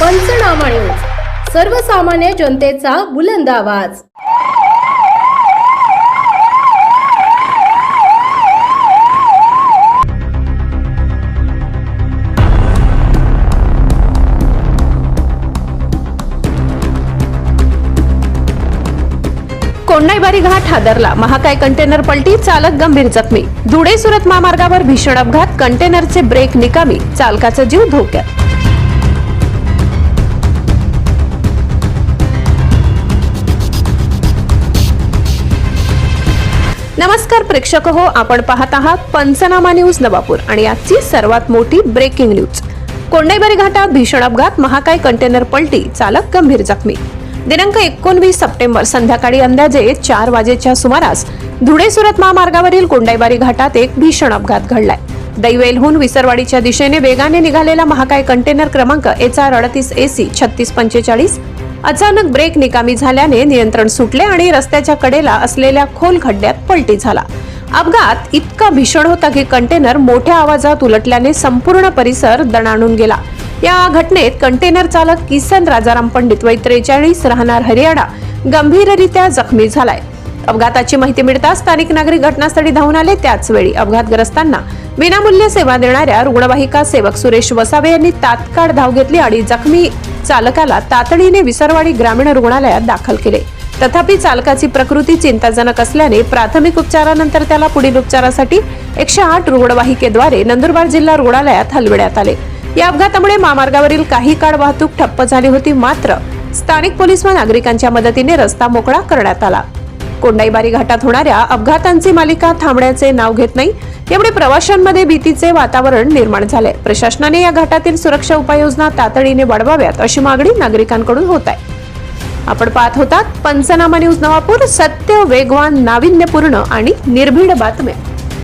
पंचनामा न्यूज. सर्वसामान्य जनतेचा बुलंद आवाज. कोंडाईबारी घाट हादरला महाकाय कंटेनर पलटी चालक गंभीर जखमी. धुळे सुरत महामार्गावर भीषण अपघात कंटेनरचे ब्रेक निकामी. चालकाचा जीव धोक्यात. नमस्कार प्रेक्षक हो आपण पाहत आहात पंचनामा न्यूज नवापूर आणि आजची सर्वात मोठी ब्रेकिंग न्यूज कोंडाईबारी घाटात भीषण अपघात महाकाय कंटेनर पलटी चालक गंभीर जखमी. दिनांक एकोणवीस सप्टेंबर संध्याकाळी अंदाजे चार वाजेच्या सुमारास धुळे सुरत महामार्गावरील कोंडाईबारी घाटात एक भीषण अपघात घडलाय. दैवेलहून विसरवाडीच्या दिशेने वेगाने निघालेला महाकाय कंटेनर क्रमांक एच आर अडतीस एसी छत्तीस पंचेचाळीस अचानक ब्रेक निकामी झाल्याने नियंत्रण सुटले आणि रस्त्याच्या कडेला असलेल्या खोल खड्ड्यात पलटी झाला. अपघात इतका भीषण होता की कंटेनर मोठ्या आवाजात उलटल्याने संपूर्ण परिसर दणाणून गेला. या घटनेत कंटेनर चालक किसन राजाराम पंडित वय त्रेचाळीस राहणार हरियाणा गंभीररित्या जखमी झालाय. अपघाताची माहिती मिळताच स्थानिक नागरिक घटनास्थळी धावून आले. त्याच वेळी अपघातग्रस्तांना विनामूल्य सेवा देणाऱ्या रुग्णवाहिका सेवक सुरेश वसावे यांनी तात्काळ धाव घेतली आणि जखमी चालकाला तातडीने विसरवाडी ग्रामीण रुग्णालयात दाखल केले. तथापि चालकाची प्रकृती चिंताजनक असल्याने प्राथमिक उपचारानंतर त्याला पुढील उपचारासाठी एकशे आठ रुग्णवाहिकेद्वारे नंदुरबार जिल्हा रुग्णालयात हलविण्यात आले. या अपघातामुळे महामार्गावरील काही काळ वाहतूक ठप्प झाली होती मात्र स्थानिक पोलीस व नागरिकांच्या मदतीने रस्ता मोकळा करण्यात आला. कोंडाईबारी घाटात होणाऱ्या अपघातांची मालिका थांबण्याचे नाव घेत नाही. यामुळे प्रवाशांमध्ये भीतीचे वातावरण निर्माण झाले प्रशासनाने या घाटातील सुरक्षा उपाययोजना तातडीने वाढवाव्यात अशी मागणी नागरिकांकडून होत आहे. आपण पाहत होतात पंचनामा न्यूज नवापूर सत्य वेगवान नाविन्यपूर्ण आणि निर्भीड बातम्या.